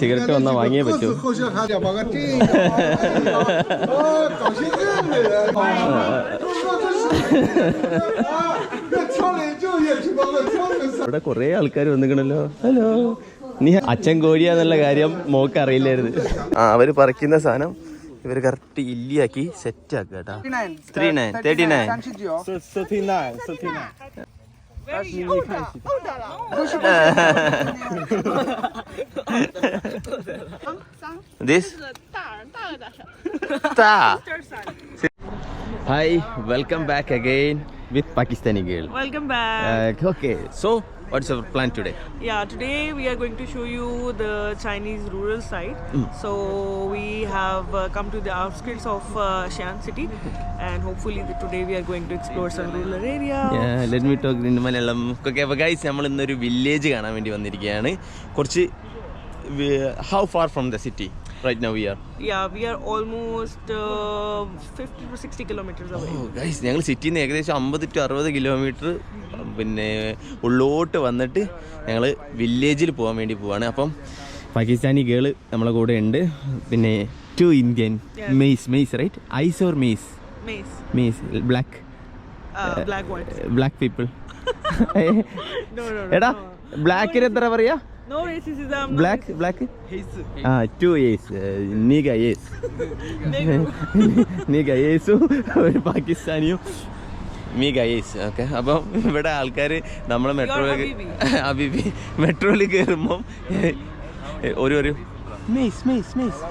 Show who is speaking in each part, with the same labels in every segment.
Speaker 1: ശേഖരൊക്കെ വന്നാ വാങ്ങിയേ പറ്റൂ.
Speaker 2: ഇവിടെ കൊറേ ആൾക്കാർ വന്നിക്കണല്ലോ. ഹലോ. നീ അച്ഛൻ കോഴിയാന്നുള്ള കാര്യം മോക്ക് അറിയില്ലായിരുന്നു. ആ അവർ പറിക്കുന്ന സാധനം ഇവർ കറക്റ്റ് ഇല്ലിയാക്കി സെറ്റ് ആക്കുക കേട്ടോ three nine thirty nine That's me. this? Ta. Hi, welcome back again with Pakistani girl.
Speaker 3: Welcome back.
Speaker 2: Uh, okay, so what's our plan today?
Speaker 3: Yeah, today we are going to show you the Chinese rural side. Mm. So we have uh, come to the outskirts of uh, Xi'an city, and hopefully the, today we are going to explore some rural area.
Speaker 2: Yeah, let me talk in Malayalam okay അപ്പോൾ guys നമ്മൾ ഇന്നൊരു village കാണാൻ വേണ്ടി വന്നിരിക്കുകയാണ് കുറച്ച് how far from the city right now we are?
Speaker 3: Yeah, we are almost uh, 50 to 60 kilometers away.
Speaker 2: Guys ഞങ്ങൾ സിറ്റിയിൽ നിന്ന് ഏകദേശം അമ്പത് ടു അറുപത് കിലോമീറ്റർ പിന്നെ ഉള്ളോട്ട് വന്നിട്ട് ഞങ്ങൾ വില്ലേജിൽ പോകാൻ വേണ്ടി പോവാണ്. അപ്പം പാകിസ്ഥാനി ഗേൾ നമ്മളെ കൂടെ ഉണ്ട്. പിന്നെ two Indian maze maze right ice or maze maze
Speaker 3: black
Speaker 2: black people
Speaker 3: No, no, no.
Speaker 2: എടാ ബ്ലാക്കിന് എത്ര പറയാ?
Speaker 3: No racism. no
Speaker 2: black black ആ ടു ഏസ് Nigga ഏസ് നീഗ ഏസും ഒരു പാകിസ്ഥാനിയും. മീഗ യേസ് ഓക്കെ അപ്പം ഇവിടെ ആൾക്കാർ നമ്മൾ മെട്രോയിൽ അബിബി മെട്രോയിൽ കയറുമ്പം ഒരു ഒരു. മെയ്സ് മെയ്സ് മെയ്സ്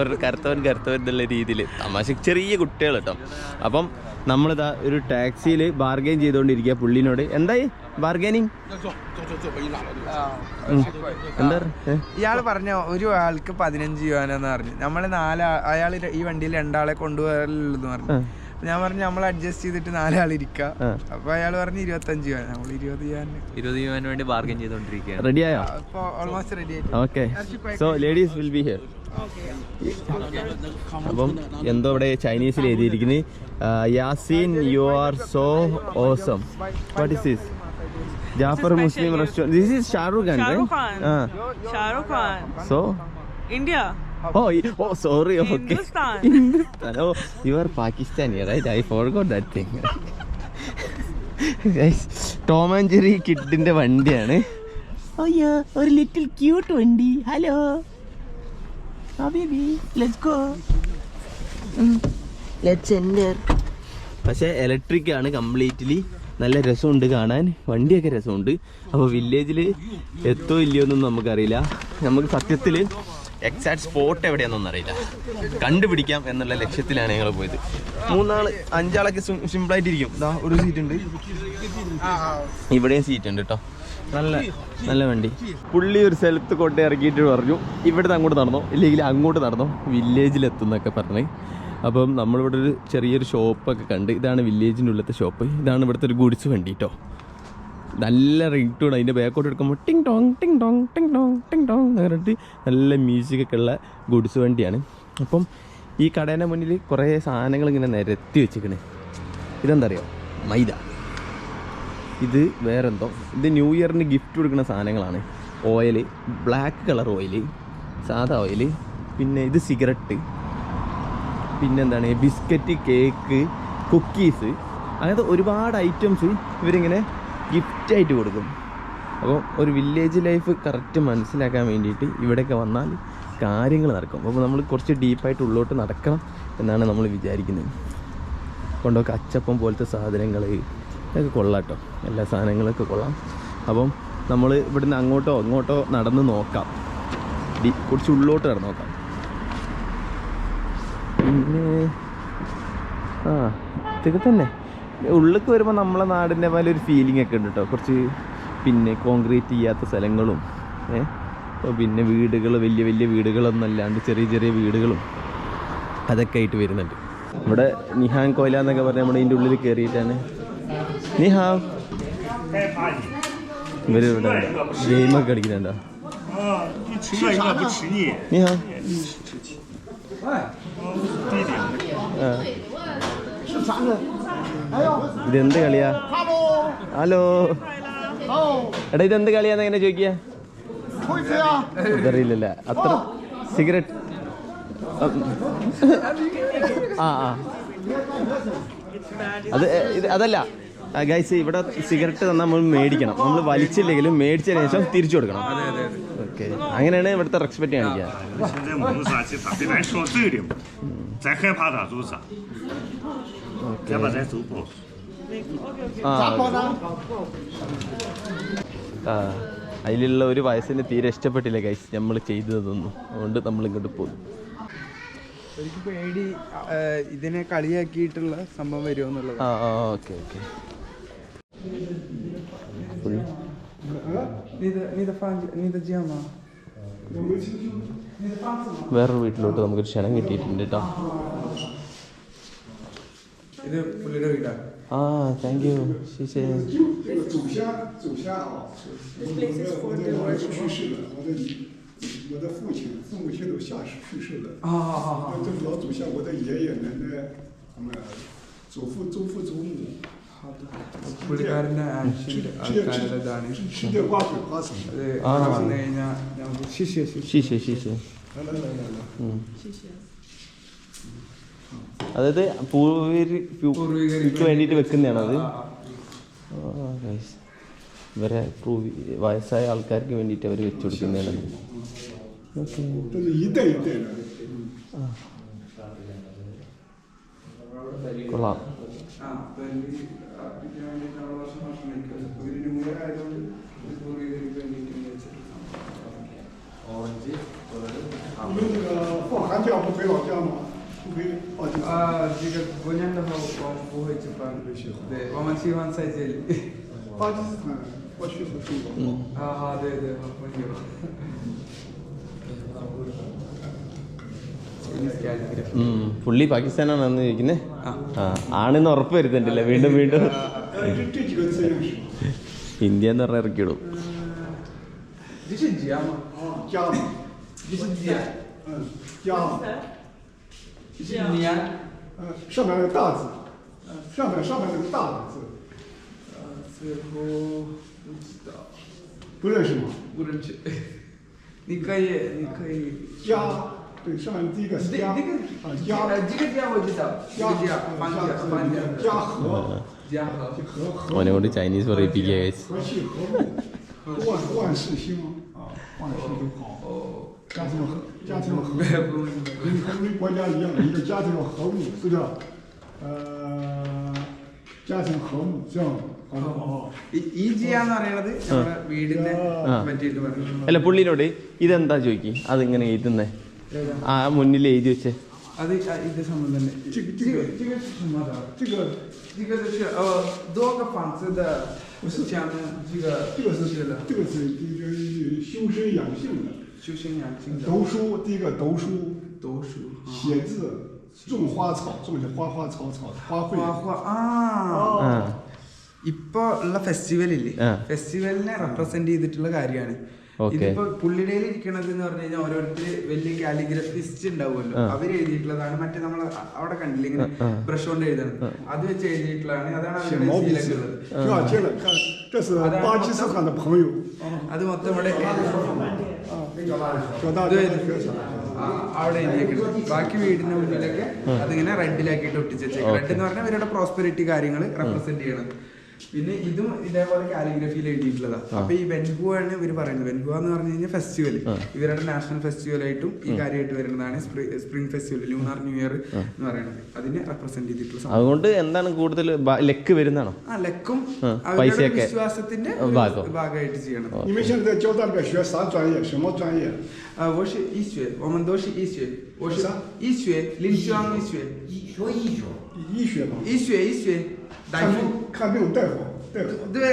Speaker 2: ഒരു കറുത്തവൻ കറുത്തവൻ എന്നുള്ള രീതിയിൽ തമാശ ചെറിയ കുട്ടികൾ കേട്ടോ അപ്പം നമ്മളിതാ ഒരു ടാക്സിയിൽ ബാർഗെയിൻ ചെയ്തുകൊണ്ടിരിക്കുക പുള്ളിനോട്. എന്തായി? ബാർഗെയിനിങ് എന്താ? ഇയാൾ
Speaker 4: ഇയാൾ പറഞ്ഞ ഒരു ആൾക്ക് പതിനഞ്ച് യുവാനെന്ന് പറഞ്ഞു. നമ്മൾ നാല് അയാൾ ഈ വണ്ടിയിൽ രണ്ടാളെ കൊണ്ടുപോകലുള്ളൂ പറഞ്ഞു. ഞാൻ പറഞ്ഞു നമ്മൾ അഡ്ജസ്റ്റ് ചെയ്തിട്ട് നാലാൾ ഇരിക്കുക. അപ്പൊ അയാൾ പറഞ്ഞു ഇരുപത്തഞ്ച് യുവാൻ നമ്മൾ ഇരുപത് യുവാൻ
Speaker 5: ഇരുപത് യുവാന് വേണ്ടി ബാർഗൻ ചെയ്തോണ്ടിരിക്കുകയാണ്
Speaker 2: റെഡിയായോ
Speaker 4: അപ്പൊ almost ready
Speaker 2: okay so ladies will be here അപ്പം എന്തോ ഇവിടെ ചൈനീസിൽ എഴുതിയിരിക്കുന്നത് Yaseen you are so awesome what is this Jafar Muslim restaurant this
Speaker 3: is Shahrukh Khan Rukh Khan.
Speaker 2: So
Speaker 3: India.
Speaker 2: Oh oh sorry okay.
Speaker 3: Hindustan
Speaker 2: oh you are Pakistani right I forgot that thing Tom and Jerry കിഡിന്റെ വണ്ടിയാണ്. അയ്യോ ഒരു little cute വണ്ടി. Hello let's go let's enter പക്ഷേ electric ആണ് completely നല്ല രസമുണ്ട് കാണാൻ. വണ്ടിയൊക്കെ രസമുണ്ട്. അപ്പോൾ വില്ലേജിൽ എത്തോ ഇല്ലയോ എന്നൊന്നും നമുക്കറിയില്ല. നമുക്ക് സത്യത്തിൽ എക്സാക്ട് സ്പോട്ട് എവിടെയാണെന്നൊന്നും അറിയില്ല. കണ്ടുപിടിക്കാം എന്നുള്ള ലക്ഷ്യത്തിലാണ് ഞങ്ങൾ പോയത്. മൂന്നാൾ അഞ്ചാളൊക്കെ സിമ്പിളായിട്ടിരിക്കും ഇതാ ഒരു സീറ്റ് ഉണ്ട്. ഇവിടെയും സീറ്റ് ഉണ്ട് കേട്ടോ നല്ല നല്ല വണ്ടി. പുള്ളി ഒരു സ്ഥലത്ത് കൊണ്ട് ഇറക്കിയിട്ട് പറഞ്ഞു ഇവിടുന്ന് അങ്ങോട്ട് നടന്നോ? ഇല്ലെങ്കിൽ അങ്ങോട്ട് നടന്നോ? വില്ലേജിലെത്തുന്നൊക്കെ പറഞ്ഞ്. അപ്പം നമ്മളിവിടെ ഒരു ചെറിയൊരു ഷോപ്പൊക്കെ കണ്ട് ഇതാണ് വില്ലേജിന്റെ ഉള്ളത്തെ ഷോപ്പ് ഇതാണ് ഇവിടുത്തെ ഒരു ഗുഡ്സ് വണ്ടി കേട്ടോ നല്ല റിംഗ് ടൂൺ അതിന്റെ ബാക്കോട്ട് എടുക്കുമ്പോൾ ടിങ് ടോങ് ടിങ് ടോങ് ടിങ് ടോങ് ടിങ് ടോങ് എന്ന് പറഞ്ഞിട്ട് നല്ല മ്യൂസിക്കൊക്കെ ഉള്ള ഗുഡ്സ് വണ്ടിയാണ്. അപ്പം ഈ കടേന്റെ മുന്നിൽ കുറേ സാധനങ്ങൾ ഇങ്ങനെ നിരത്തി വെച്ചിരിക്കണേ. ഇതെന്താ അറിയോ മൈദ. ഇത് വേറെന്തോ? ഇത് ന്യൂ ഇയറിന് ഗിഫ്റ്റ് കൊടുക്കുന്ന സാധനങ്ങളാണ്. ഓയിൽ ബ്ലാക്ക് കളർ ഓയിൽ സാധാ ഓയിൽ പിന്നെ ഇത് സിഗരറ്റ് പിന്നെന്താണ് ബിസ്ക്കറ്റ് കേക്ക് കുക്കീസ് അങ്ങനത്തെ ഒരുപാട് ഐറ്റംസ് ഇവരിങ്ങനെ ഗിഫ്റ്റായിട്ട് കൊടുക്കും. അപ്പോൾ ഒരു വില്ലേജ് ലൈഫ് കറക്റ്റ് മനസ്സിലാക്കാൻ വേണ്ടിയിട്ട് ഇവിടെയൊക്കെ വന്നാൽ കാര്യങ്ങൾ നടക്കും. അപ്പോൾ നമ്മൾ കുറച്ച് ഡീപ്പായിട്ട് ഉള്ളോട്ട് നടക്കണം എന്നാണ് നമ്മൾ വിചാരിക്കുന്നത്. കൊണ്ടൊക്കെ അച്ചപ്പം പോലത്തെ സാധനങ്ങൾ ഇതൊക്കെ കൊള്ളാം കേട്ടോ. എല്ലാ സാധനങ്ങളൊക്കെ കൊള്ളാം. അപ്പം നമ്മൾ ഇവിടുന്ന് അങ്ങോട്ടോ അങ്ങോട്ടോ നടന്ന് നോക്കാം. ഡി കുറച്ച് ഉള്ളോട്ട് നടന്ന് നോക്കാം. പിന്നെ ആ ഇതൊക്കെ തന്നെ. ഉള്ളിലേക്ക് വരുമ്പോൾ നമ്മളെ നാടിന്റെ പോലെ ഒരു ഫീലിംഗ് ഒക്കെ ഉണ്ട് കേട്ടോ കുറച്ച് പിന്നെ കോൺക്രീറ്റ് ചെയ്യാത്ത സ്ഥലങ്ങളും ഏഹ് പിന്നെ വീടുകൾ വലിയ വലിയ വീടുകളൊന്നും അല്ലാണ്ട് ചെറിയ ചെറിയ വീടുകളും അതൊക്കെ ആയിട്ട് വരുന്നുണ്ട്. ഇവിടെ നിഹാൻ കോല എന്നൊക്കെ പറഞ്ഞാൽ നമ്മുടെ ഇതിന്റെ ഉള്ളിൽ കയറിയിട്ടാണ് നിഹാ. ഇവർ ഗെയിമൊക്കെ കളിക്കുന്നുണ്ടോ? നിഹാ. ആ. ഇതെന്ത് കളിയാ ഹലോ എടാ ഇതെന്ത് കളിയാന്ന് എങ്ങനെ ചോദിക്കറിയില്ല അത്ര സിഗരറ്റ് ആ ആ അത് ഇത് അതല്ല ഗൈസ് ഇവിടെ സിഗരറ്റ് തന്നാൽ നമ്മൾ മേടിക്കണം നമ്മൾ വലിച്ചില്ലെങ്കിലും മേടിച്ചതിന് ശേഷം തിരിച്ചു കൊടുക്കണം ഓക്കെ അങ്ങനെയാണ് ഇവിടുത്തെ റെക്സ്പെക്ട് കാണിക്കുക Trzeba ah, അതിലുള്ള ഒരു വയസ്സിന് തീരെ ഇഷ്ടപ്പെട്ടില്ല കൈസ് നമ്മൾ ചെയ്തതൊന്നും. അതുകൊണ്ട് നമ്മൾ ഇങ്ങോട്ട് പോകും
Speaker 4: എനിക്ക് പേടി ഇതിനെ കളിയാക്കിയിട്ടുള്ള സംഭവം വരുമോന്നുള്ളത്
Speaker 2: ആ ഓക്കെ ഓക്കെ. വേറൊരു വീട്ടിലോട്ട് നമുക്കൊരു ക്ഷണം കിട്ടിയിട്ടുണ്ട് കേട്ടോ
Speaker 4: ഇത് പുള്ളിയുടെ വീടാണ്
Speaker 2: ആ താങ്ക് യു ശിശേ
Speaker 6: 这个祖先，祖先啊，我的我的老爷去世了，我的我的父亲、父母亲都下世去世了。
Speaker 4: ആ ആ, ആ, ആ.
Speaker 6: 这是老祖先，我的爷爷奶奶，他们祖父、祖父、祖母，
Speaker 4: പുള്ളിക്കാരൻ്റെ
Speaker 6: 吃
Speaker 4: ആൻഷ്യൻ്റ്
Speaker 6: 吃
Speaker 4: ആൾക്കാരുടെ ഇതാണ്
Speaker 6: 吃吃点瓜水花生。
Speaker 4: അത്
Speaker 2: ആ.
Speaker 4: അവിടെ വന്നു കഴിഞ്ഞാൽ നമുക്ക് ശിഷ്യ ശിഷ്യ
Speaker 2: ശിശേ ശിശേ
Speaker 6: 来来来来来，
Speaker 2: അതായത് പൂർവികർക്ക് വേണ്ടിയിട്ട് വെക്കുന്നതാണോ അത് ആ, guys. ഇവരെ പൂർവി വയസ്സായ ആൾക്കാർക്ക് വേണ്ടിയിട്ട് അവർ വെച്ച് കൊടുക്കുന്നതാണ് ഓക്കെ
Speaker 6: 这是一代一代的。
Speaker 2: കൊള്ളാം
Speaker 4: ആ വേണ്ടി അർപ്പിക്കാൻ വേണ്ടിയിട്ട് നമ്മൾ വർഷം ഭക്ഷണം കഴിക്കുന്നത് ഒരു ന്യൂ ഇയർ ആയതുകൊണ്ട് ഒരു പൂർവികർക്ക് വേണ്ടിയിട്ട് വെച്ചിട്ടുള്ള
Speaker 6: 我们这个放寒假不回老家吗？ Diga, olhando ao Borrete para Ama
Speaker 4: Sivan Saizeli. Pode Pode ficar assim. Ah, de,
Speaker 2: de, പുള്ളി പാകിസ്ഥാനാണ് അന്ന് ചോദിക്കുന്നത് ആണെന്ന് ഉറപ്പ് വരുത്തണ്ടല്ലേ വീണ്ടും വീണ്ടും ഇന്ത്യ എന്ന് പറഞ്ഞാൽ ഇറക്കിയിടും
Speaker 4: Dice Giama.
Speaker 6: Chiama. Dice Giama.
Speaker 4: Chiama. 样年。
Speaker 6: 呃，上面那个大字，呃，上面上面那个大字，
Speaker 4: 呃，最后不知道，
Speaker 6: 不认识吗？
Speaker 4: 不认识。你可以你可以
Speaker 6: 加，对，上面第一个是加，
Speaker 4: 啊加，
Speaker 6: 啊
Speaker 4: 这个加我知道，加加加加
Speaker 6: 加和，
Speaker 4: 加和
Speaker 6: 和和。
Speaker 2: 我那我的在你说的比较。
Speaker 6: 和气和睦，万万事兴啊，万事都好。家庭和家庭和睦，跟跟跟国家一样，一个家庭要和睦，是不是？呃，家庭和睦，这样好好好。
Speaker 4: ഈ- ഈ ജിയാന്ന് പറയണത് നമ്മുടെ വീടിനെ
Speaker 2: ആ.
Speaker 4: പറ്റിയിട്ട് പറഞ്ഞു
Speaker 2: അല്ല പുള്ളിനോട് ഇതെന്താ ചോദിക്കും അതിങ്ങനെ എഴുതുന്നേ ആ മുന്നിൽ എഴുതി വെച്ചേ
Speaker 4: അത് ആ- ഇത് സംബന്ധം തന്നെ
Speaker 6: 这个这个
Speaker 4: 这个是什么的？
Speaker 6: 这个
Speaker 4: 这个就是呃多个房子的，不是讲的这个
Speaker 6: 这个是
Speaker 4: 是的，
Speaker 6: 这个是这个修身养性的。
Speaker 4: 修身养性的
Speaker 6: 读书，第一个读书，
Speaker 4: 读书啊
Speaker 6: 写字，种花草，种些花花草草花卉。
Speaker 4: 花花啊。
Speaker 2: ആ
Speaker 4: ഇപ്പൊ ഉള്ള ഫെസ്റ്റിവൽ ഇല്ലേ
Speaker 2: ആ.
Speaker 4: ഫെസ്റ്റിവലിനെ റെപ്രസെന്റ് ചെയ്തിട്ടുള്ള കാര്യമാണ്
Speaker 2: Okay.
Speaker 4: ഇതിപ്പോ പുള്ളിടയിൽ ഇരിക്കണത് എന്ന് പറഞ്ഞു കഴിഞ്ഞാൽ ഓരോരുത്തര് വലിയ കാലിഗ്രഫിസ്റ്റ് ഉണ്ടാവുമല്ലോ. അവർ എഴുതിയിട്ടുള്ളതാണ്. മറ്റേ നമ്മൾ അവിടെ കണ്ടില്ല ഇങ്ങനെ ബ്രഷ് കൊണ്ട് എഴുതണത്. അത് വെച്ച് എഴുതിയിട്ടുള്ളതാണ്. അതാണ് അത് മൊത്തം ഇവിടെ അവിടെ എഴുതിയേക്കുന്നത് ബാക്കി വീടിന്റെ മുന്നിലൊക്കെ അതിങ്ങനെ റെഡിലാക്കിയിട്ട് ഒട്ടിച്ചേച്ചേക്കും റെഡ് എന്ന് പറഞ്ഞാൽ ഇവരുടെ പ്രോസ്പെരിറ്റി കാര്യങ്ങൾ റെപ്രസെന്റ് ചെയ്യണം പിന്നെ ഇതും ഇതേപോലെ കാലിഗ്രഫിയിൽ എഴുതിയിട്ടുള്ളതാ അപ്പൊ ഈ വെൻഹു ആണ് ഇവർ പറയുന്നത് വെൻഹു എന്ന് പറഞ്ഞു കഴിഞ്ഞാൽ ഫെസ്റ്റിവൽ ഇവരുടെ നാഷണൽ ഫെസ്റ്റിവൽ ആയിട്ടും ഈ കാര്യമായിട്ട് വരുന്നതാണ് spring festival lunar new year എന്ന് പറയുന്നത് അതിനെ റെപ്രസെന്റ് ചെയ്തിട്ടുള്ള സംഭവം
Speaker 2: അതുകൊണ്ട് എന്താണ് കൂടുതൽ ലെക്ക് വരുന്നതാണോ
Speaker 4: ആ ലക്കും
Speaker 2: ആ,
Speaker 4: അവരുടെ
Speaker 2: പൈസയൊക്കെ
Speaker 4: വിശ്വാസത്തിന്റെ ഒരു
Speaker 2: ഭാഗം.
Speaker 4: ഭാഗമായിട്ട് ചെയ്യണം
Speaker 6: 你们现在在交大里边学啥专业？什么专业？
Speaker 4: 啊，我是医学，我们都是医学，我是
Speaker 6: 啥
Speaker 4: 医学，临床医学，
Speaker 6: 医学嘛。
Speaker 4: 医学医学， 大夫。
Speaker 6: 看病看病大夫大夫。
Speaker 4: 对，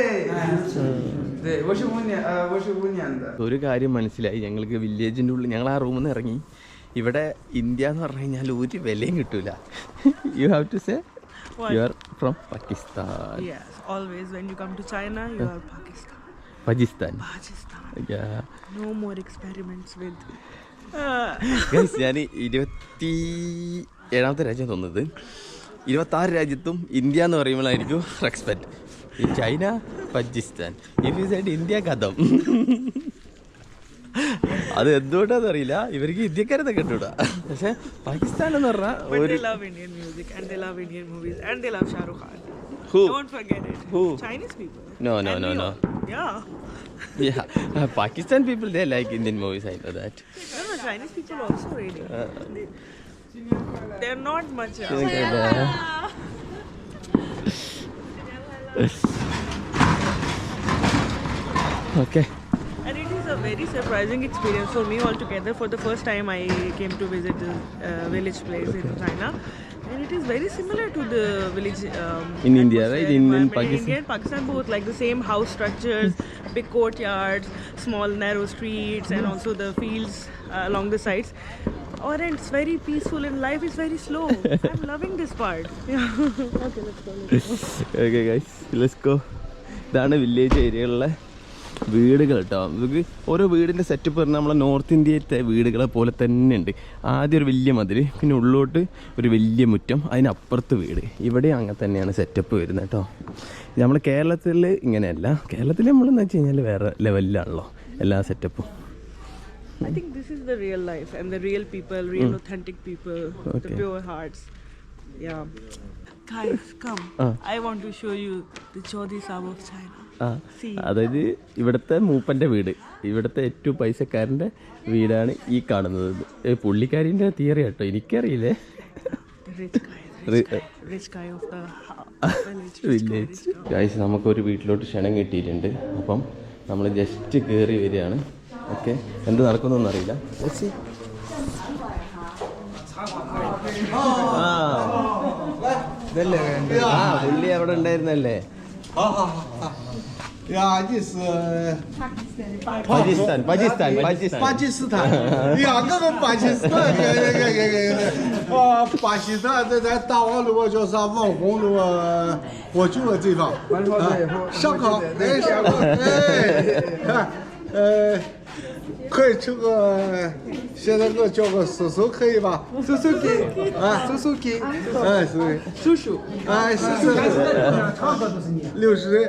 Speaker 4: 对，我是五年，呃，我是五年的。
Speaker 2: ഒരു കാര്യം മനസ്സിലായി ഞങ്ങൾക്ക് വില്ലേജിൻ്റെ ഉള്ളിൽ ഞങ്ങൾ ആ റൂമിൽ നിന്ന് ഇറങ്ങി ഇവിടെ ഇന്ത്യ എന്ന് പറഞ്ഞു കഴിഞ്ഞാൽ ഒരു വിലയും കിട്ടൂല you have to say you are from Pakistan
Speaker 3: Yes, always when you come to China, you have Pakistan.
Speaker 2: Pakistan
Speaker 3: Pakistan.
Speaker 2: Yeah.
Speaker 3: No more experiments with. Uh,
Speaker 2: Guys, ഞാൻ ഇരുപത്തി ഏഴാമത്തെ രാജ്യം തോന്നുന്നത് ഇരുപത്തി ആറ് രാജ്യത്തും ഇന്ത്യ എന്ന് പറയുമ്പോഴായിരിക്കും റെസ്പെക്റ്റ് ഈ China Pakistan if you side India കഥം. അത് എന്തുകൊണ്ടാന്ന് അറിയില്ല. ഇവർക്ക് ഇന്ത്യക്കാരെ കണ്ടുകൂടാ. പക്ഷെ പാകിസ്ഥാൻ എന്ന് പറഞ്ഞാൽ Pakistan people they love Indian
Speaker 3: Chinese people they love they're not much.
Speaker 2: okay.
Speaker 3: And it is a very surprising experience for me altogether. For the first time, I came to visit the uh, village place in China. And it is very similar to the village um,
Speaker 2: In India, right? In- in. Pakistan?
Speaker 3: India and Pakistan both like the same house structures, big courtyards, small narrow streets, and also the fields uh, along the sides. Oh, it's very peaceful and life is very slow. I'm loving this part. Yeah. okay, let's go. Let's go.
Speaker 2: Okay guys let's go ഇതാണ് village ഏരിയകളിലെ വീടുകൾ കേട്ടോ നമുക്ക് ഓരോ വീടിന്റെ setup പറഞ്ഞാൽ നമ്മളെ north ഇന്ത്യയിലത്തെ വീടുകളെ പോലെ തന്നെ ഉണ്ട് ആദ്യം ഒരു വലിയ മതിൽ പിന്നെ ഉള്ളോട്ട് ഒരു വലിയ മുറ്റം അതിനപ്പുറത്ത് വീട് ഇവിടെ അങ്ങനെ തന്നെയാണ് സെറ്റപ്പ് വരുന്നത് കേട്ടോ നമ്മൾ കേരളത്തിൽ ഇങ്ങനെയല്ല കേരളത്തിൽ നമ്മളെന്ന് വെച്ച് കഴിഞ്ഞാൽ വേറെ ലെവലിലാണല്ലോ എല്ലാ സെറ്റപ്പും
Speaker 3: I think this is the real life and the real people, real mm. authentic people,
Speaker 2: okay.
Speaker 3: the pure hearts. Yeah. Guys, come.
Speaker 2: Uh.
Speaker 3: I want to show you the Chodi Sahib of China.
Speaker 2: അതായത് ഇവിടുത്തെ മൂപ്പന്റെ വീട് ഇവിടുത്തെ ഏറ്റവും പൈസക്കാരന്റെ വീടാണ് ഈ കാണുന്നത് പുള്ളിക്കാരിന്റെ theory കേട്ടോ എനിക്കറിയില്ലേ village
Speaker 3: rich
Speaker 2: നമുക്കൊരു വീട്ടിലോട്ട് ക്ഷണം കിട്ടിയിട്ടുണ്ട് അപ്പം നമ്മൾ ജസ്റ്റ് കയറി വരികയാണ് ഓക്കെ എന്ത് നടക്കുന്നൊന്നും അറിയില്ല Let's see. ആ ആ പുള്ളി അവിടെ ഉണ്ടായിരുന്നല്ലേ
Speaker 1: 好好好好。呀，你是
Speaker 2: പാകിസ്ഥാൻ പാകിസ്ഥാൻ പാകിസ്ഥാൻ
Speaker 1: 巴基斯坦，呀，我们巴基斯坦，给给给给给，啊，巴基斯坦在在大望路啊，叫啥网红路啊，火酒啊地方，啊烧烤，哎，烧烤，哎，看，呃， 可以吃个，现在我叫个叔叔可以吧？
Speaker 4: 叔叔给，
Speaker 1: 啊，
Speaker 4: 叔叔给，
Speaker 1: 哎，叔
Speaker 4: 叔，
Speaker 1: 哎，叔叔，场叔都是你，六十岁，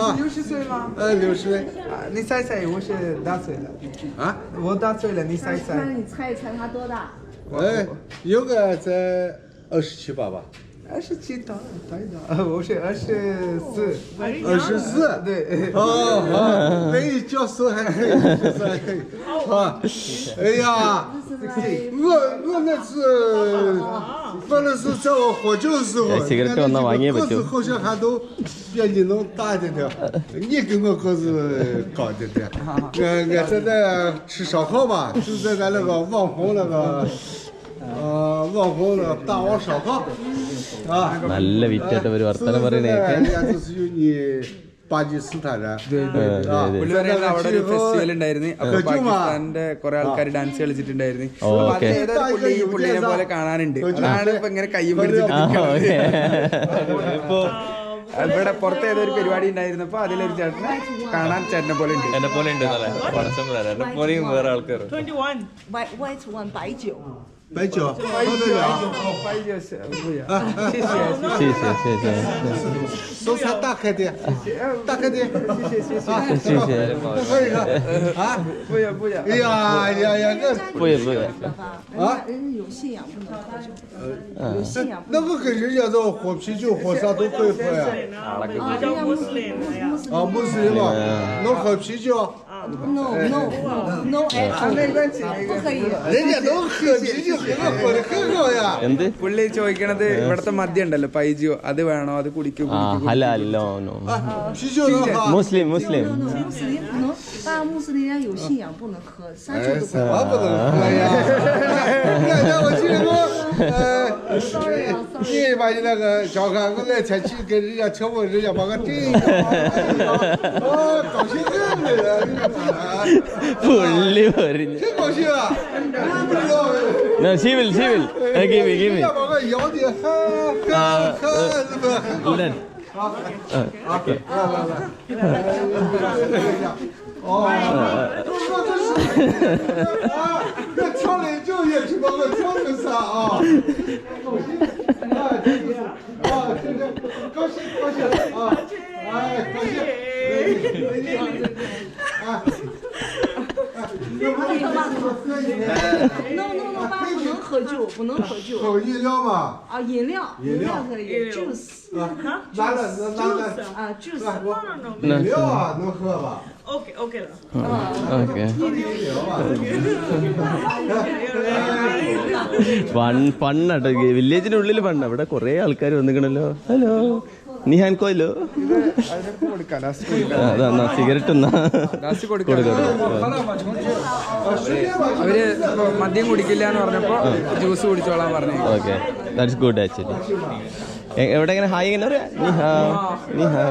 Speaker 1: 啊，
Speaker 4: 六十岁吗？
Speaker 1: 哎，六十岁，
Speaker 4: 你猜猜我是多大岁了？
Speaker 1: 啊，
Speaker 4: 我大岁了，你猜猜？
Speaker 7: 你猜一猜他多大？
Speaker 1: 哎，有个在二十七八吧。
Speaker 4: 二十七到到一到，不是二十四，
Speaker 1: 二十四，
Speaker 4: 对，
Speaker 1: 哦，哦，没有教书还可以，教书还可以，好，哎呀，我我那是，我那是在我喝酒时候，
Speaker 2: 那个
Speaker 1: 个子好像还都比你能大点点，你跟我个子高点点，俺俺现在吃烧烤吧，就在咱那个网红那个。
Speaker 2: നല്ല വിറ്റ ഒരു വർത്തമാനം പറയണേ
Speaker 4: അവിടെ ഒരു ഫെസ്റ്റിവൽ പാകിസ്ഥാന്റെ കുറെ ആൾക്കാർ ഡാൻസ് കളിച്ചിട്ടുണ്ടായിരുന്നു പോലെ കാണാനുണ്ട് അതാണ് ഇപ്പൊ ഇങ്ങനെ കൈ ഇവിടെ പുറത്ത് ഒരു പരിപാടി ഉണ്ടായിരുന്നപ്പോ അതിലൊരു ചേട്ടനെ കാണാൻ ചേട്ടനെ പോലെ ഉണ്ട്
Speaker 5: എന്നെ പോലെ ഉണ്ട് പോലെയും വേറെ ആൾക്കാർ
Speaker 7: 白酒，喝得了。
Speaker 1: 白酒是不要，
Speaker 4: 谢谢
Speaker 2: 谢谢谢谢。
Speaker 1: 都是大开的，大开的，
Speaker 4: 谢谢谢谢。
Speaker 2: 谢谢。
Speaker 1: 喝一个，啊，
Speaker 4: 不要不要。
Speaker 1: 哎呀哎呀呀，那
Speaker 2: 不要不要。
Speaker 1: 啊，
Speaker 7: 人有信仰不能喝酒。呃，有信仰。
Speaker 1: 那个跟人家这喝啤酒、喝啥都可以喝呀。
Speaker 3: 啊，那个。
Speaker 1: 啊，穆斯林嘛，能喝啤酒。
Speaker 7: no no no no alcohol，不可以。
Speaker 1: 人家能喝啤酒，给我喝的很好呀。
Speaker 2: എന്ത്
Speaker 4: പുള്ളി ചോദിക്കണത് ഇവിടത്തെ മദ്യം ഉണ്ടല്ലോ പൈജിയോ അത് വേണോ അത് കുടിക്കൂ
Speaker 2: ആ ഹലാലോ no
Speaker 1: 啊，啤酒能喝。
Speaker 2: Muslim Muslim
Speaker 7: no no 穆斯林不能，当然穆斯林人家有信仰不能喝，啥酒
Speaker 1: 哎，
Speaker 7: 都不能。
Speaker 1: 什么不能喝呀？那那我记得我，呃，
Speaker 7: sorry 啊，sorry。
Speaker 1: 你把你那个小看，我那天去跟人家跳舞，人家把我顶一个，哦，高兴死了
Speaker 2: പുള്ളി പറഞ്ഞു she will, she will. Uh, give me, give me.
Speaker 1: Uh, then. Uh, okay. 的很很很什么很高兴。
Speaker 2: Ulan.
Speaker 1: 来来来，哦，我这是啊，这跳的就也是把我跳的啥啊？高兴啊，真是啊，真是高兴高兴啊，哎，高兴，啊，
Speaker 7: no no no，爸不能喝酒，不能喝酒。
Speaker 1: 喝饮料嘛？
Speaker 7: 啊，饮料，饮料可以
Speaker 3: 饮料，
Speaker 7: juice
Speaker 1: 啊，拿了拿拿了，
Speaker 7: 啊，juice。
Speaker 1: 我
Speaker 3: No, no, no.
Speaker 1: 饮料啊能喝吧？
Speaker 3: Okay, okay. lah.
Speaker 2: Okay
Speaker 1: 饮料啊。
Speaker 2: fun ഫണ്ണാട്ടോ വില്ലേജിന്റെ ഉള്ളിൽ ഫണ്ണ ഇവിടെ കുറെ ആൾക്കാർ വന്നിക്കണല്ലോ hello നിഹാൻ കോയിലോ? അതാ cigarette
Speaker 4: അവർ മദ്യം കുടിക്കില്ല എന്ന് പറഞ്ഞപ്പോ ജ്യൂസ് കുടിച്ചോളാൻ പറഞ്ഞു.
Speaker 2: ഓക്കെ. ദാറ്റ്സ് ഗുഡ് ആക്ച്വലി എവിടെ എങ്ങനെ? ഹായ് എങ്ങനെ പറയാ? നിഹാ. നിഹാ.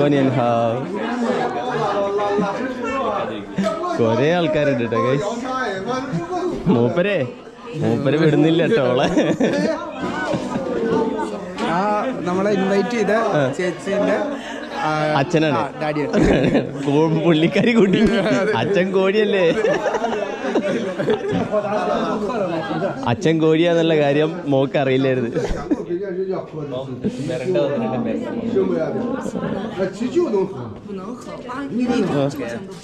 Speaker 2: ഗോനിയൻ ഹാവ് കൊറേ ആൾക്കാരുണ്ട് കേട്ടോ ഗൈസ് മൂപ്പരെ. മൂപ്പര് വിടുന്നില്ല കേട്ടോ അവളെ.
Speaker 4: ആ നമ്മളെ ഇൻവൈറ്റ് ചെയ്ത ചേച്ചിന്റെ
Speaker 2: അച്ഛനാണ്. പുള്ളിക്കാരി കൂട്ടി അച്ഛൻ കോടിയല്ലേ അച്ഛൻ കോഴിയാന്നുള്ള കാര്യം മോക്ക് അറിയില്ലായിരുന്നു.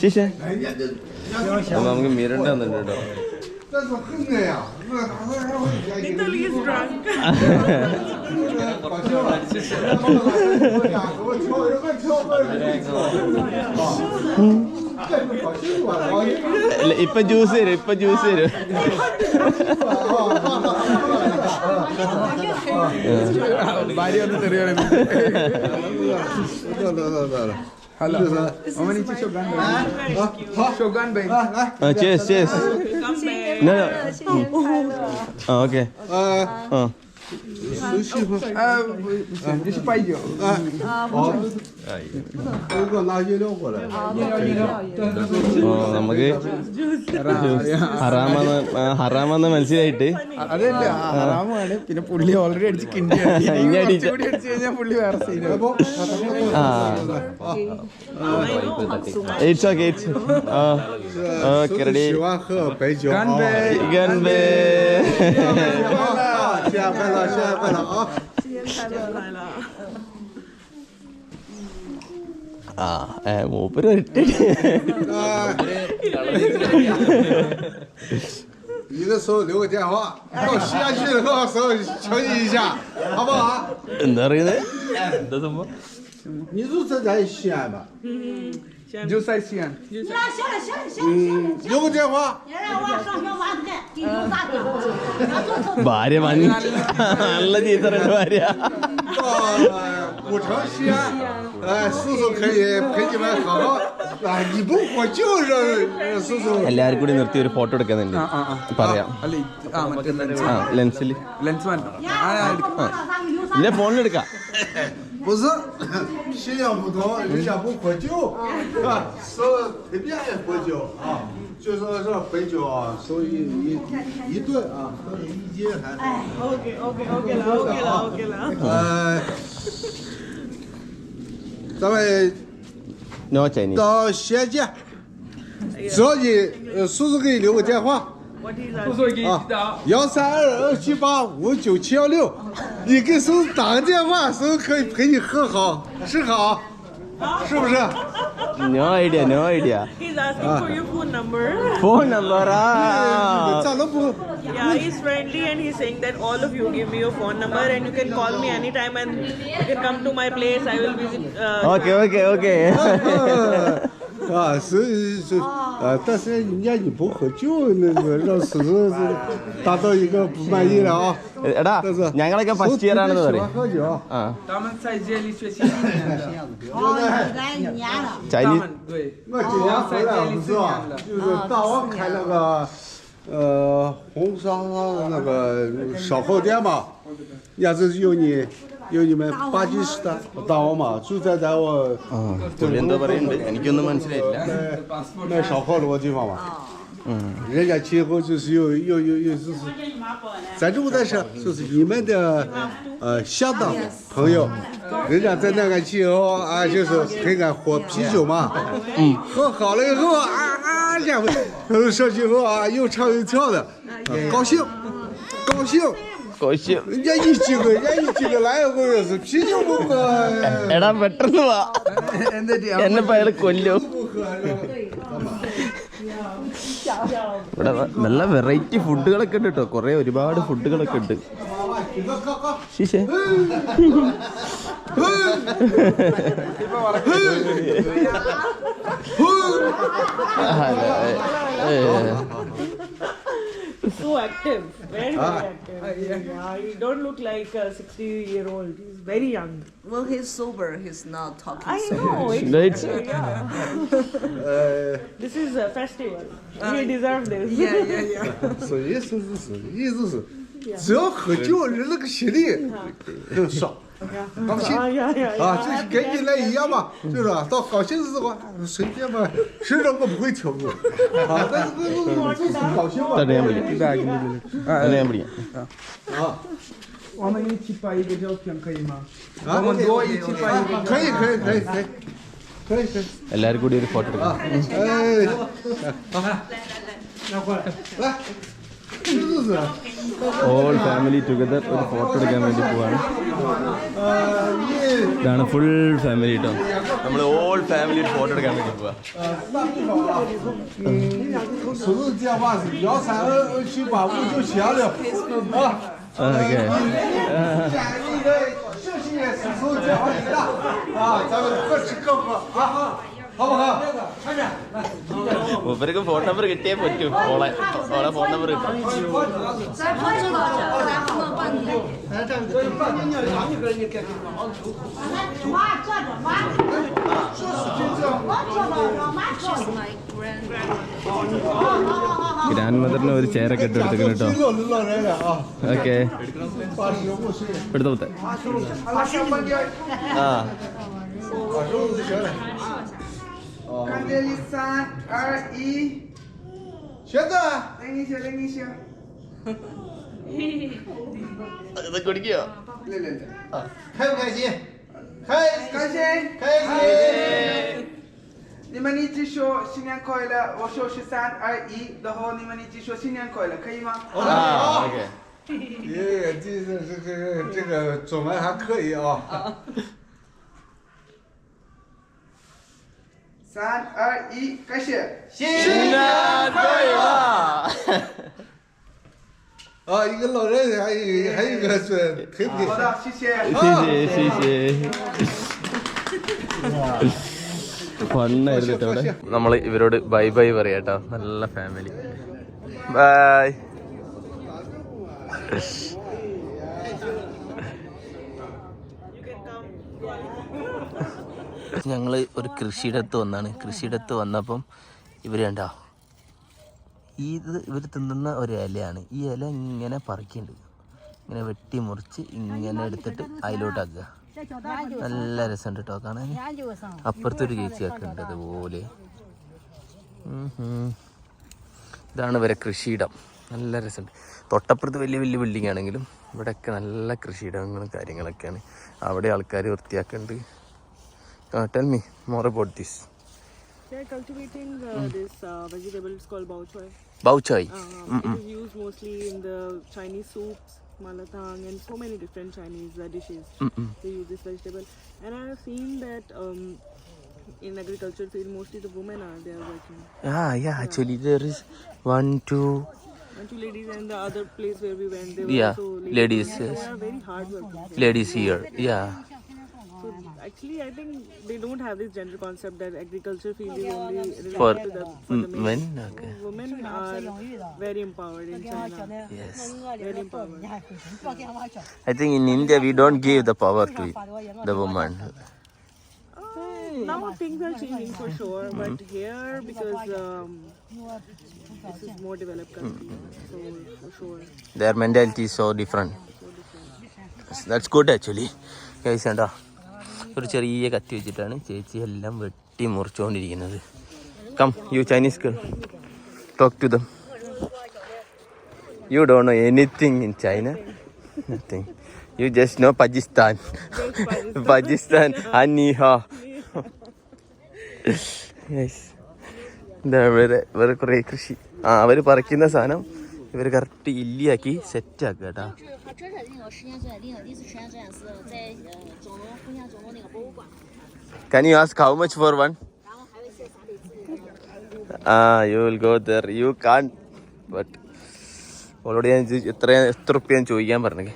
Speaker 2: ശിശ. നമുക്ക് മിരണ്ട വന്നിട്ടുണ്ട്
Speaker 1: That's a good now.
Speaker 3: Little is drunk.
Speaker 2: ഇപ്പൊ ജ്യൂസ് തരും ഇപ്പൊ ജ്യൂസ് തരും
Speaker 4: ഭാര്യ ഒന്ന് തെറിയാണ് Hello.
Speaker 1: How many is Shogun? Shogun,
Speaker 4: baby. Cheers, cheers. Come
Speaker 1: back. 你
Speaker 4: 那个
Speaker 1: 嗯。ok 嗯。
Speaker 2: ആ ചേസ് ചേസ്
Speaker 3: Come back.
Speaker 2: ആ ഓക്കെ
Speaker 1: 呃，
Speaker 2: ആ
Speaker 1: 熟悉不？
Speaker 4: ഡിഷ് പൈജോ
Speaker 1: 哎，好，我给我拿饮料过来。
Speaker 2: ഓ, നമുക്ക് ഹറാമെന്ന് ആ, ഹറാമെന്ന് മനസ്സിലായിട്ട്
Speaker 4: അതല്ല ഹറാമാണ് പിന്നെ പുള്ളി ഓൾറെഡി അടിച്ച് കിണ്ടി
Speaker 2: ഇനി അടിച്ച-
Speaker 4: കൂടി അടിച്ചു കഴിഞ്ഞാൽ പുള്ളി വേറെ സീൻ
Speaker 2: ആ ഇറ്റ്സ് ഓക്കെ ഇറ്റ്സ് ആ ഓക്കെ റെഡി
Speaker 1: 喜欢 喝白酒。
Speaker 4: 干杯
Speaker 2: ഗൺബേ
Speaker 1: 啊！新年快乐，新年快乐啊！
Speaker 3: 来了。
Speaker 2: ആ ഏ, മൂപ്പര് ഒരൊറ്റ
Speaker 1: 你的时候留个电话，到西安去的时候请你一下，好不好？
Speaker 2: എന്താ പറയുന്നത് എന്താ സംഭവം
Speaker 1: 你就在咱西安吧，
Speaker 4: ജ്യൂസ് ഐസ് ചെയ്യാൻ
Speaker 8: 你俩行了行了行了，
Speaker 1: 嗯，留个电话。
Speaker 8: 你让我上学晚点，地球大点，俺做头。
Speaker 2: ഭാര്യ മഞ്ഞ നല്ല ചീത്ത പറയുന്ന ഭാര്യ
Speaker 1: 到古城西安， 哎，叔叔可以陪你们好好。啊，你不喝酒让让叔叔。
Speaker 2: എല്ലാരും കൂടി നിർത്തി ഒരു ഫോട്ടോ എടുക്കുന്നുണ്ട് പറയാം
Speaker 4: അല്ല ഇത് ആ മറ്റേ ലെൻസ്
Speaker 2: ആ ലെൻസിൽ
Speaker 4: ലെൻസ് മാറ്റണം ആ, ആ, എടുക്കാം.
Speaker 8: 咱们有啥？
Speaker 2: ഇല്ല ഫോണിലെടുക്കാം
Speaker 1: 不是，信仰不同，人家不喝酒，啊，说随便也喝酒啊，就说这白酒啊，收一一一顿啊，喝一斤还好。
Speaker 3: Okay, okay, okay 了，okay 了，okay 了。
Speaker 1: 呃， 咱们到西安见只要你叔叔给你留个电话。啊幺三二二七八五九七幺六。你给叔叔打个电话叔叔可以陪你喝好吃好。是不是
Speaker 2: ？No idea, no idea.
Speaker 3: He's asking for your phone number.
Speaker 1: Phone number,
Speaker 3: ah. he's friendly and he's saying that all of you give me your phone number and you can call me anytime and you can come to my place. I will visit. Uh,
Speaker 2: okay, okay, okay.
Speaker 1: 啊，是是啊，但是人家你不喝酒，那个让叔叔是达到一个不满意了啊。
Speaker 2: എടാ
Speaker 1: 但是
Speaker 2: ഞങ്ങളൊക്കെ first year ആണെന്ന്
Speaker 1: 喜
Speaker 2: പറയും
Speaker 1: 欢喝酒。
Speaker 2: ആ
Speaker 4: 他们在这里学习。
Speaker 8: 哦，来一年了。
Speaker 4: 他
Speaker 2: Chinese
Speaker 4: 们对，
Speaker 1: 我今年回来不是吧？就是大王开那个呃红烧的那个烧烤店嘛，也是有你 有你们巴基斯坦大王嘛，就在在我
Speaker 2: ആ പുള്ളി എന്താ പറയുന്നുണ്ട് എനിക്കൊന്നും മനസ്സിലായില്ല
Speaker 1: 卖烧烤那个地方嘛。人家今后就是有有有有就是，咱这么在说，就是你们的呃相当朋友，人家在那个气候啊，就是陪俺喝啤酒嘛，嗯，喝好了以后啊啊，两位上去以后啊，又唱又跳的，啊高兴，高兴。 കോശി. ഞാൻ
Speaker 2: എടാ പെട്ടെന്ന് വാ. എന്നെ പയറ് കൊല്ലോ. ഇവിടെ നല്ല വെറൈറ്റി ഫുഡുകളൊക്കെ ഉണ്ട് കേട്ടോ. കുറെ ഒരുപാട് ഫുഡുകളൊക്കെ ഉണ്ട്. ശിശേ.
Speaker 3: So active, very, very active. Yeah, he don't look like a 60 year old. He's very young.
Speaker 7: Well, he's sober. He's not talking
Speaker 3: I
Speaker 7: so
Speaker 3: know. It's
Speaker 2: Right.
Speaker 3: yeah.
Speaker 1: 呃，
Speaker 3: This is a festival. he deserves this.
Speaker 7: Yeah, yeah, yeah.
Speaker 1: 是意思是是，意思是，只要喝酒，人那个心里很爽， 高兴
Speaker 3: Ah, yeah, yeah, yeah.
Speaker 1: 啊，就是跟你那一样嘛，就是吧？到高兴的时候啊随便吧，虽然我不会跳舞，啊，但是我我就是高兴嘛。
Speaker 2: തന്നെ ഞാൻ വിളിക്കാം
Speaker 4: ബാഗിന്റെ ഉള്ളില്. ആ,
Speaker 2: തന്നെ ഞാൻ വിളിക്കാം
Speaker 1: 啊，
Speaker 4: 我们一起拍一个照片可以吗？我们多一起拍一个照片。
Speaker 1: 可以可以可以可以，可以可以。
Speaker 2: എല്ലാവരും കൂടി ഒരു ഫോട്ടോ എടുക്കാം
Speaker 1: 哎，好，来，是不是？
Speaker 2: all family together ഒരു ഫോട്ടോ എടുക്കാൻ വേണ്ടി പോവാണ്. ഇതാണ് ഫുൾ ഫാമിലി കേട്ടോ നമ്മൾ ഓൾ ഫാമിലി ഫോട്ടോ എടുക്കാൻ വേണ്ടി പോവാ. ഓക്കെ. മൂപ്പർക്ക് ഫോൺ നമ്പർ കിട്ടിയേ പറ്റൂ. ഓളെ ഓളെ ഫോൺ നമ്പർ ഗ്രാൻഡ് മദറിന് ഒരു ചെയറൊക്കെ ഇട്ട് എടുത്തേക്കണം കേട്ടോ. ഓക്കെ
Speaker 4: എടുത്തോട്ടെ.
Speaker 2: ആ.
Speaker 4: 看这里，三二一，
Speaker 1: 靴子，
Speaker 4: 等一下，等一下，
Speaker 2: 嘿 嘿，咋个搞的呀？
Speaker 4: 来来来，
Speaker 1: 开不开心？开
Speaker 4: 开心，
Speaker 1: 开心，
Speaker 4: 你们一起说新年快乐！我说是三二一，然后你们一起说新年快乐，可以吗？
Speaker 1: 好，爷
Speaker 2: 爷，
Speaker 1: 这
Speaker 2: 次
Speaker 1: 是这个，这个中文还可以啊。
Speaker 4: 三二一，开始。
Speaker 1: 啊，一个老人，还有还有一个是陪陪。
Speaker 4: 好的，谢谢。
Speaker 2: ശരി ശരി ഫണ്ണായിരുന്നു കേട്ടോ അവിടെ നമ്മൾ ഇവരോട് ബൈ ബൈ പറയാട്ടോ നല്ല ഫാമിലി ബൈ ഞങ്ങൾ ഒരു കൃഷിയിടത്ത് വന്നാണ്. കൃഷിയിടത്ത് വന്നപ്പം ഇവർ കണ്ടോ ഇത് ഇവർ തിന്നുന്ന ഒരു ഇലയാണ്. ഈ ഇല ഇങ്ങനെ പറിക്കുന്നുണ്ട് ഇങ്ങനെ വെട്ടി മുറിച്ച് ഇങ്ങനെ എടുത്തിട്ട് അതിലോട്ടാക്കുക നല്ല രസമുണ്ട് കേട്ടോ കാണാൻ അപ്പുറത്തൊരു ചേച്ചി ആക്കുന്നുണ്ട് അതുപോലെ. ഇതാണ് ഇവരെ കൃഷിയിടം. നല്ല രസമുണ്ട്. തൊട്ടപ്പുറത്ത് വലിയ വലിയ ബിൽഡിംഗ് ആണെങ്കിലും ഇവിടെയൊക്കെ നല്ല കൃഷിയിടങ്ങളും കാര്യങ്ങളൊക്കെയാണ്. അവിടെ ആൾക്കാർ വൃത്തിയാക്കുന്നുണ്ട് Uh, tell me more about
Speaker 3: this. They are cultivating uh, mm. this uh, vegetable. It's called bao choy.
Speaker 2: Bao choy.
Speaker 3: Um, it is used mostly in the Chinese soups, malatang, and so many different Chinese uh, dishes. Mm-mm. They use this vegetable, and I have seen that um, in agriculture field, mostly the women are there working.
Speaker 2: Ah, yeah, Actually, there is one,
Speaker 3: two. Two ladies, and the other place where we went,
Speaker 2: Yeah,
Speaker 3: also
Speaker 2: ladies.
Speaker 3: ladies.
Speaker 2: Yes.
Speaker 3: They are very hard working.
Speaker 2: Ladies here. Yeah.
Speaker 3: So actually, I think they don't have this general concept that agriculture field is only
Speaker 2: for,
Speaker 3: to the, for mm, the men.
Speaker 2: Okay.
Speaker 3: Women are very empowered in China.
Speaker 2: Yes.
Speaker 3: Very empowered.
Speaker 2: I think in India we don't give the power to the woman.
Speaker 3: Oh, now things are changing for sure, but mm-hmm. here because um, this is more developed country, mm-hmm. so for sure.
Speaker 2: Their mentality is so different. That's good actually. Okay, Sandra. Uh, ഒരു ചെറിയ കത്തി വെച്ചിട്ടാണ് ചേച്ചി എല്ലാം വെട്ടി മുറിച്ചുകൊണ്ടിരിക്കുന്നത് come you Chinese girl talk to them you don't know anything in China nothing you just know Pakistan Pakistan അനീഹ yes ഇതാ വേറെ വേറെ കുറേ കൃഷി. ആ അവർ പറിക്കുന്ന സാധനം ഇവർ കറക്റ്റ് ഇല്ലിയാക്കി സെറ്റാക്കുക കേട്ടോ. Can you ask how much for one you will go there you can but already ഞാൻ എത്ര എത്ര റുപ്യ ഞാൻ ചോദിക്കാൻ പറഞ്ഞേ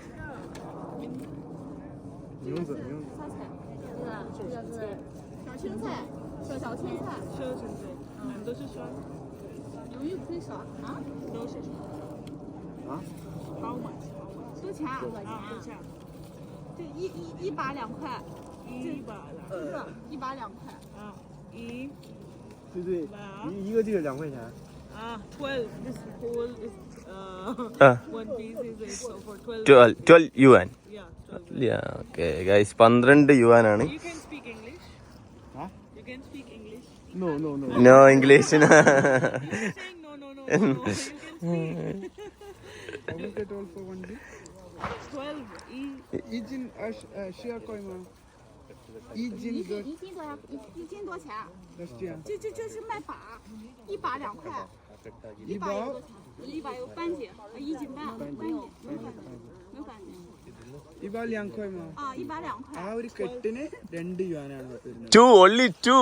Speaker 9: 一一一把两块，
Speaker 3: 一把的。
Speaker 9: 这个一把两块。
Speaker 3: 啊，一
Speaker 1: 对对，
Speaker 3: 把
Speaker 1: 一一个这个两块钱。
Speaker 3: 啊，twelve. This whole is uh
Speaker 2: Ah.
Speaker 3: one piece is so for twelve.
Speaker 2: Twelve twelve yuan
Speaker 3: Yeah, twelve.
Speaker 2: Okay guys പന്ത്രണ്ട് യുവാനാണ്
Speaker 3: You can speak English.
Speaker 1: Huh?
Speaker 3: You can speak English.
Speaker 1: No no no.
Speaker 2: No English
Speaker 3: You're saying no, no, no, no, no. You can speak.
Speaker 4: How much they told for one day?
Speaker 3: Twelve. E.
Speaker 4: Each in uh, sh- uh, share coin ma. Each
Speaker 9: 一
Speaker 4: in
Speaker 9: 斤
Speaker 4: the
Speaker 9: 一斤多少？一一斤多钱？
Speaker 4: last year.
Speaker 9: 这这这是卖把，一把两块。一把有多钱？一把有半斤，呃一斤半，半斤，没有半斤，没有半斤。
Speaker 4: ഈ ബാ Liang കോയ് മാ
Speaker 9: 啊，一把两块。
Speaker 4: ആ ഒരു കെട്ടിന് രണ്ട് യുവാനാണ് വരുന്നത്
Speaker 2: to only to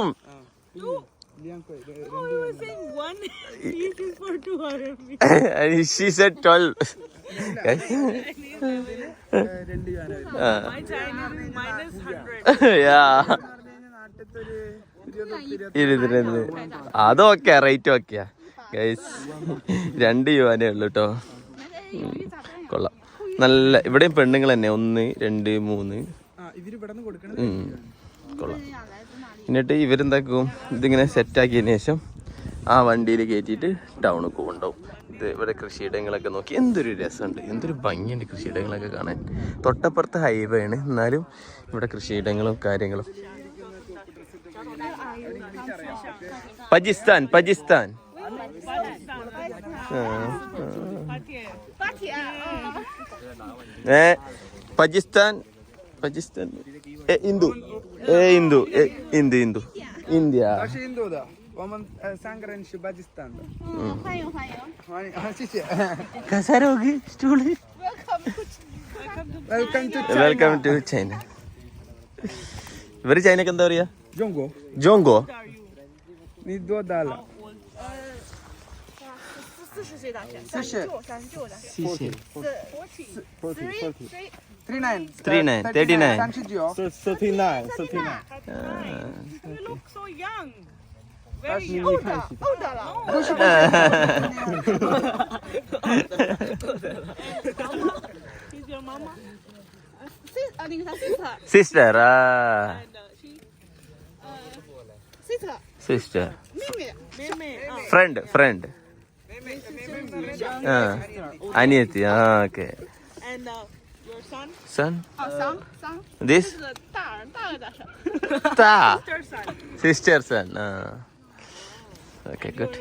Speaker 4: Liang കോയ് ര-
Speaker 3: Oh, you were saying one? Piece is for two RMB.
Speaker 2: She said twelve
Speaker 4: ഏ, രണ്ട് യുവാനാ
Speaker 3: My Chinese is minus hundred.
Speaker 2: യാ
Speaker 4: നാട്ടിലത്തെ ഒരു ഇരുപത്
Speaker 2: ഇരുപത്തിരണ്ട് അതൊക്കെ റേറ്റ് ഓക്കെയാ ഗൈസ് രണ്ട് യുവാനേ ഉള്ളു കേട്ടോ കൊള്ളാം. നല്ല ഇവിടെയും പെണ്ണുങ്ങൾ തന്നെ ഒന്ന് രണ്ട് മൂന്ന്. കൊള്ളാം. എന്നിട്ട് ഇവരെന്താക്കും? ഇതിങ്ങനെ സെറ്റാക്കിയതിന് ശേഷം ആ വണ്ടിയിൽ കയറ്റിയിട്ട് ടൗണിൽ കൊണ്ടുപോകും. ഇത് ഇവിടെ കൃഷിയിടങ്ങളൊക്കെ നോക്കി എന്തൊരു രസമുണ്ട്. എന്തൊരു ഭംഗിയുണ്ട് കൃഷിയിടങ്ങളൊക്കെ കാണാൻ. തൊട്ടപ്പുറത്ത് ഹൈവേ ആണ്. എന്നാലും ഇവിടെ കൃഷിയിടങ്ങളും കാര്യങ്ങളും. പജിസ്ഥാൻ പജിസ്ഥാൻ. ഏ പജിസ്ഥാൻ പജിസ്ഥാൻ ഏ ഹിന്ദു ഏ ഹിന്ദു ഹിന്ദു ഹിന്ദു ഇന്ത്യ.
Speaker 4: പക്ഷേ
Speaker 9: Hindu ومن سانغرين شي باكستان
Speaker 4: هايو هايو
Speaker 2: كسروغي stool
Speaker 4: welcome to
Speaker 2: welcome to China ഇവർ ചൈനക്ക് എന്താ പറയാ?
Speaker 4: ജോങ്കോ.
Speaker 2: ജോങ്കോ?
Speaker 4: നീ ദോ ദാല.
Speaker 9: 四十岁大学，
Speaker 4: 三十九，
Speaker 9: 三十九。的，谢谢。
Speaker 3: 四 your mama.
Speaker 9: sister.
Speaker 2: Sister
Speaker 3: uh. Uh, uh,
Speaker 9: sister.
Speaker 2: Sister. Friend. അനിയത്തി ആ ഓക്കെ സൺ ദിസ് താ സിസ്റ്റർ സൺ ആ ഓക്കെ ഗുഡ്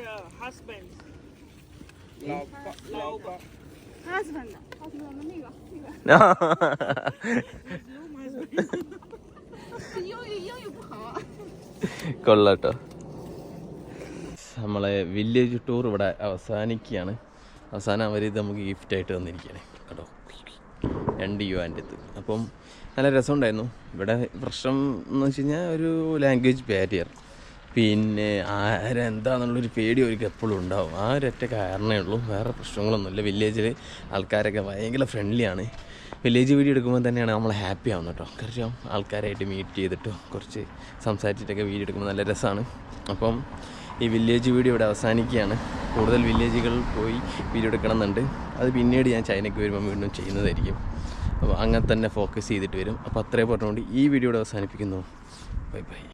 Speaker 2: കൊള്ളാട്ടോ നമ്മളെ വില്ലേജ് ടൂർ ഇവിടെ അവസാനിക്കുകയാണ്. അവസാനം അവർ ഇത് നമുക്ക് ഗിഫ്റ്റ് ആയിട്ട് തന്നിരിക്കുകയാണ്. കേട്ടോ രണ്ട് യുവാന്റെ അടുത്ത് അപ്പം നല്ല രസമുണ്ടായിരുന്നു. ഇവിടെ പ്രശ്നം എന്ന് വെച്ച് കഴിഞ്ഞാൽ ഒരു ലാംഗ്വേജ് ബാരിയർ പിന്നെ ആരെന്താന്നുള്ളൊരു പേടി അവർക്ക് എപ്പോഴും ഉണ്ടാവും. ആ ഒരൊറ്റ കാരണമേ ഉള്ളൂ. വേറെ പ്രശ്നങ്ങളൊന്നുമില്ല വില്ലേജിൽ ആൾക്കാരൊക്കെ ഭയങ്കര ഫ്രണ്ട്ലിയാണ് വില്ലേജ് വീഡിയോ എടുക്കുമ്പോൾ തന്നെയാണ് നമ്മൾ ഹാപ്പി ആവുന്നത് കേട്ടോ. കാരണം ആൾക്കാരായിട്ട് മീറ്റ് ചെയ്തിട്ടോ കുറച്ച് സംസാരിച്ചിട്ടൊക്കെ വീഡിയോ എടുക്കുമ്പോൾ നല്ല രസമാണ് അപ്പം ഈ വില്ലേജ് വീഡിയോ ഇവിടെ അവസാനിക്കുകയാണ്. കൂടുതൽ വില്ലേജുകൾ പോയി വീഡിയോ എടുക്കണമെന്നുണ്ട്. അത് പിന്നീട് ഞാൻ ചൈനയ്ക്ക് വരുമ്പോൾ വീണ്ടും ചെയ്യുന്നതായിരിക്കും. അപ്പോൾ അങ്ങനെ തന്നെ ഫോക്കസ് ചെയ്തിട്ട് വരും. അപ്പോൾ അത്രയും പറഞ്ഞുകൊണ്ട് ഈ വീഡിയോ ഇവിടെ അവസാനിപ്പിക്കുന്നു. Bye bye